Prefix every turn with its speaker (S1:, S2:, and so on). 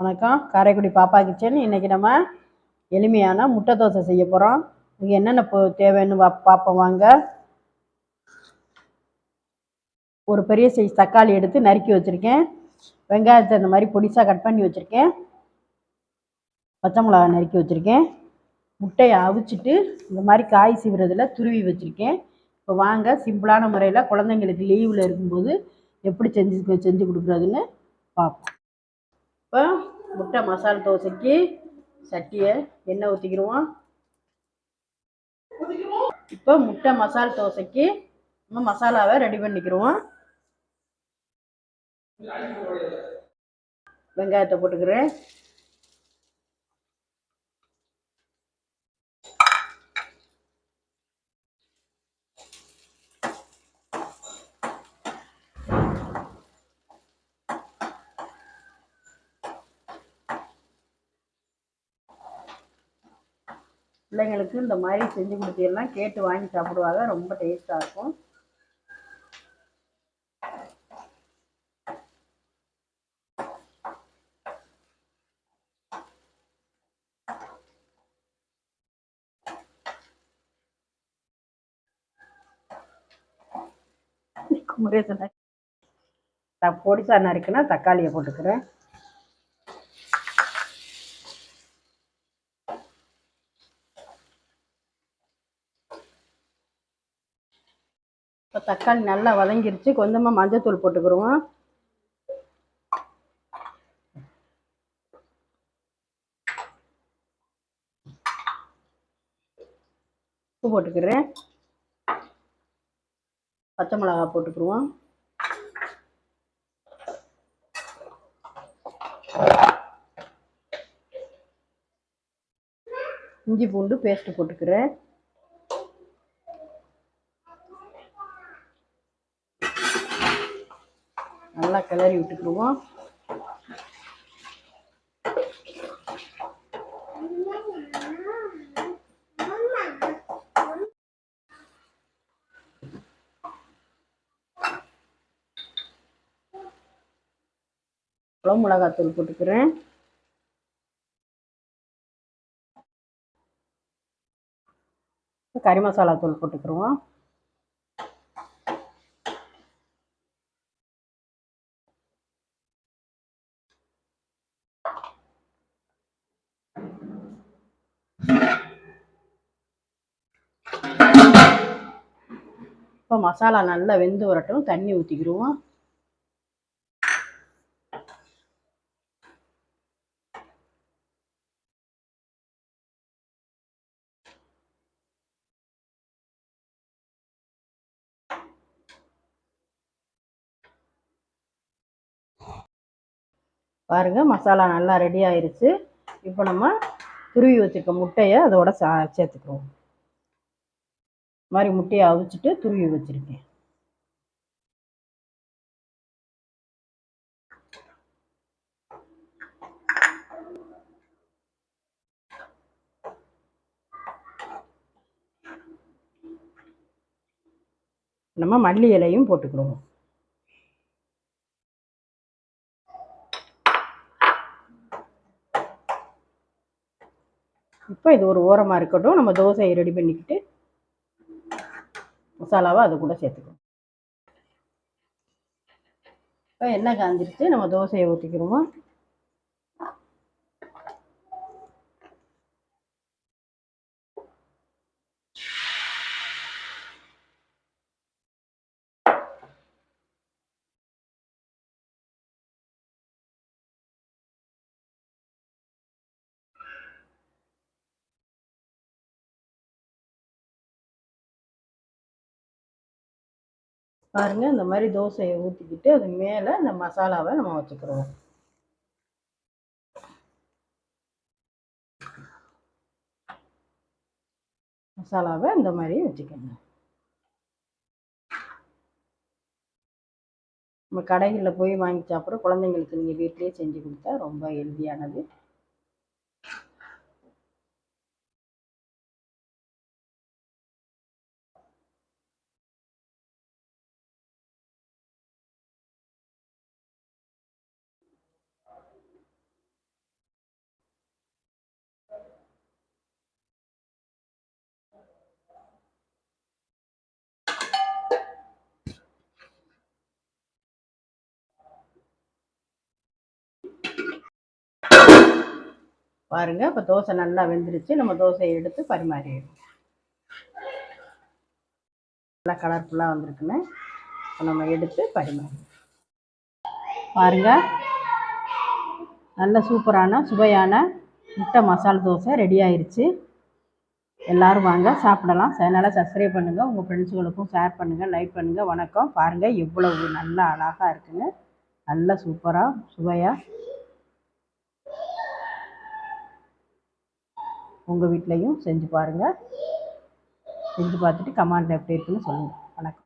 S1: வணக்கம். காரைக்குடி பாப்பா கிச்சன். இன்றைக்கி நம்ம எளிமையான முட்டை தோசை செய்ய போகிறோம் இதுக்கு என்னென்ன பொ தேவைன்னு வா பார்ப்போம் வாங்க. ஒரு பெரிய சைஸ் தக்காளி எடுத்து நறுக்கி வச்சுருக்கேன். வெங்காயத்தை இந்த மாதிரி பொடிசாக கட் பண்ணி வச்சுருக்கேன். பச்சை மிளகா நறுக்கி வச்சுருக்கேன். முட்டையை அவிச்சிட்டு இந்த மாதிரி காய் சீவுறதுல துருவி வச்சுருக்கேன். இப்போ வாங்க சிம்பிளான முறையில் குழந்தைங்களுக்கு லீவில் இருக்கும்போது எப்படி செஞ்சு செஞ்சு கொடுக்குறதுன்னு பார்ப்போம் இப்போ முட்டை மசாலா தோசைக்கு சட்டியை எண்ணெய் ஊற்றிக்கிடுவோம் இப்போ முட்டை மசாலா தோசைக்கு நம்ம மசாலாவை ரெடி பண்ணிக்கிடுவோம் வெங்காயத்தை போட்டுக்கிறேன். பிள்ளைங்களுக்கு இந்த மாதிரி செஞ்சு கொடுத்தீங்கன்னா கேட்டு வாங்கி சாப்பிடுவாங்க. ரொம்ப டேஸ்ட்டாக இருக்கும். குமரேசன் பொடிசா நறுக்குன்னா தக்காளியை போட்டுக்கிறேன் இப்போ தக்காளி நல்லா வதங்கிருச்சு. கொஞ்சமாக மஞ்சத்தூள் போட்டுக்கிடுவோம் உப்பு போட்டுக்கிறேன். பச்சை மிளகா போட்டுக்கிடுவோம் இஞ்சி பூண்டு பேஸ்ட்டு போட்டுக்கிறேன் நல்லா கிளறி விட்டுக்குருவோம் குழம்பு மிளகாத்தூள் போட்டுக்கிறேன். கறி மசாலா தூள் போட்டுக்கிறோம் இப்போ மசாலா நல்லா வெந்து வரட்டும் தண்ணி ஊற்றிக்கிடுவோம் பாருங்க மசாலா நல்லா ரெடி ஆயிருச்சு. இப்போ நம்ம துருவி வச்சுருக்க முட்டையை அதோட சா சேர்த்துக்குவோம். மாதிரி முட்டையை அவிச்சிட்டு துருவி வச்சுருக்கேன். நம்ம மல்லி இலையும் போட்டுக்கிடுவோம். இப்போ இது ஒரு ஓரமாக இருக்கட்டும். நம்ம தோசையை ரெடி பண்ணிக்கிட்டு மசாலாவை அது கூட சேர்த்துக்கணும். இப்போ எண்ணெய் காஞ்சிருச்சு நம்ம தோசையை ஊற்றிக்கிறோமோ பாருங்கள் இந்த மாதிரி தோசையை ஊற்றிக்கிட்டு அது மேலே இந்த மசாலாவை நம்ம வச்சுக்கிறோம் மசாலாவை இந்த மாதிரி வச்சுக்கோங்க. நம்ம கடைகளில் போய் வாங்கி சாப்பிட்ற குழந்தைங்களுக்கு நீங்கள் வீட்லேயே செஞ்சு கொடுத்தா ரொம்ப ஹெல்த்தியானது பாருங்க. இப்போ தோசை நல்லா வெந்துருச்சு. நம்ம தோசையை எடுத்து பரிமாறிடுவோம் நல்லா கலர்ஃபுல்லாக வந்திருக்குன்னு. நம்ம எடுத்து பரிமாறி பாருங்க. நல்ல சூப்பரான சுவையான முட்டை மசால் தோசை ரெடி ஆயிடுச்சு எல்லோரும் வாங்க சாப்பிடலாம். சேனலை சப்ஸ்கிரைப் பண்ணுங்கள் உங்கள் ஃப்ரெண்ட்ஸுகளுக்கும் ஷேர் பண்ணுங்கள் லைக் பண்ணுங்கள் வணக்கம். பாருங்கள் எவ்வளவு நல்லா அழகாக இருக்குங்க நல்ல சூப்பராக சுவையாக உங்கள் வீட்லேயும் செஞ்சு பாருங்கள் செஞ்சு பார்த்துட்டு கமெண்ட்டில் எப்படி இருக்குதுன்னு சொல்லுங்கள் வணக்கம்.